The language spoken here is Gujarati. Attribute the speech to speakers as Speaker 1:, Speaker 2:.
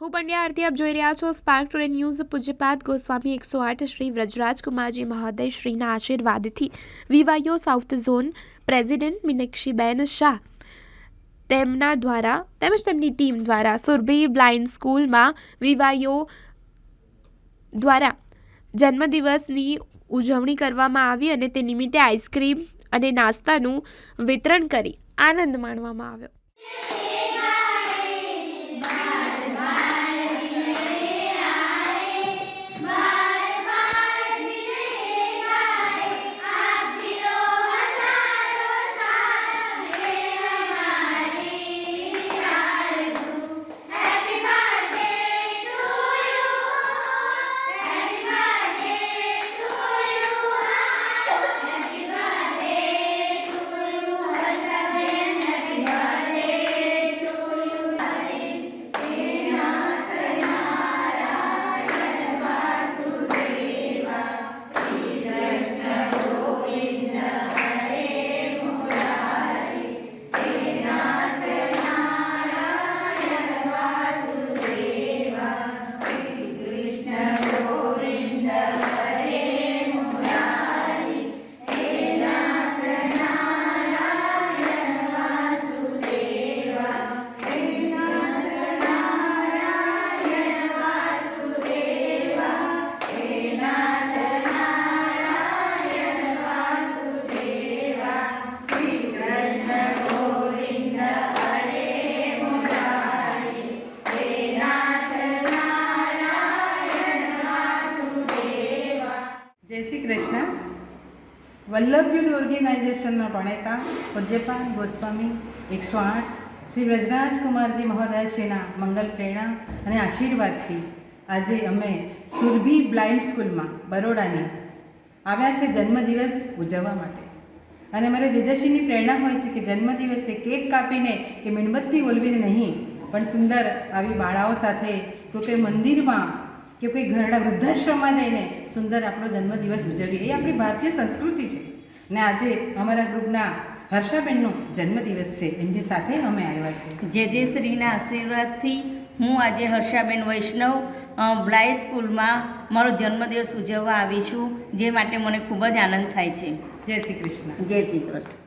Speaker 1: હું પંડ્યા આરતી આપ જોઈ રહ્યા છો સ્પાર્ક ટુડે ન્યૂઝ પૂજ્યપાદ ગોસ્વામી એકસો આઠ શ્રી વ્રજરાજકુમારજી મહોદય શ્રીના આશીર્વાદથી વિવાયો south zone president Meenakshiben Shah. તેમના દ્વારા, તેમજ તેમની ટીમ દ્વારા સુરભી બ્લાઇન્ડ સ્કૂલમાં વિવાયો દ્વારા જન્મદિવસની ઉજવણી કરવામાં આવી અને તે નિમિત્તે આઈસ્ક્રીમ અને નાસ્તાનું વિતરણ કરી આનંદ માણવામાં આવ્યો.
Speaker 2: જય શ્રી કૃષ્ણ. વલ્લભ યુથ ઓર્ગેનાઇઝેશનના પ્રણેતા પૂજ્યપાલ ગોસ્વામી એકસો આઠ, શ્રી વ્રજરાજ કુમારજી મહોદયશ્રીના મંગલ પ્રેરણા અને આશીર્વાદથી આજે અમે સુરભી બ્લાઇન્ડ સ્કૂલમાં બરોડાની આવ્યા છે જન્મદિવસ ઉજવવા માટે. અને મારે જેજસ્વીની પ્રેરણા હોય છે કે જન્મદિવસે કેક કાપીને કે મીણબત્તી ઓલવીને નહીં, પણ સુંદર આવી બાળાઓ સાથે તો કે મંદિરમાં કે કોઈ ઘરડા વૃદ્ધાશ્રમમાં જઈને સુંદર આપણો જન્મદિવસ ઉજવીએ એ આપણી ભારતીય સંસ્કૃતિ છે. ને આજે અમારા ગ્રુપના હર્ષાબેનનો જન્મદિવસ છે એમની સાથે અમે આવ્યા છીએ.
Speaker 3: જે જે શ્રીના આશીર્વાદથી હું આજે હર્ષાબેન વૈષ્ણવ અ, સ્કૂલમાં મારો જન્મદિવસ ઉજવવા આવી છું જે માટે મને ખૂબ જ આનંદ થાય છે.
Speaker 2: જય શ્રી કૃષ્ણ.
Speaker 3: જય શ્રી કૃષ્ણ.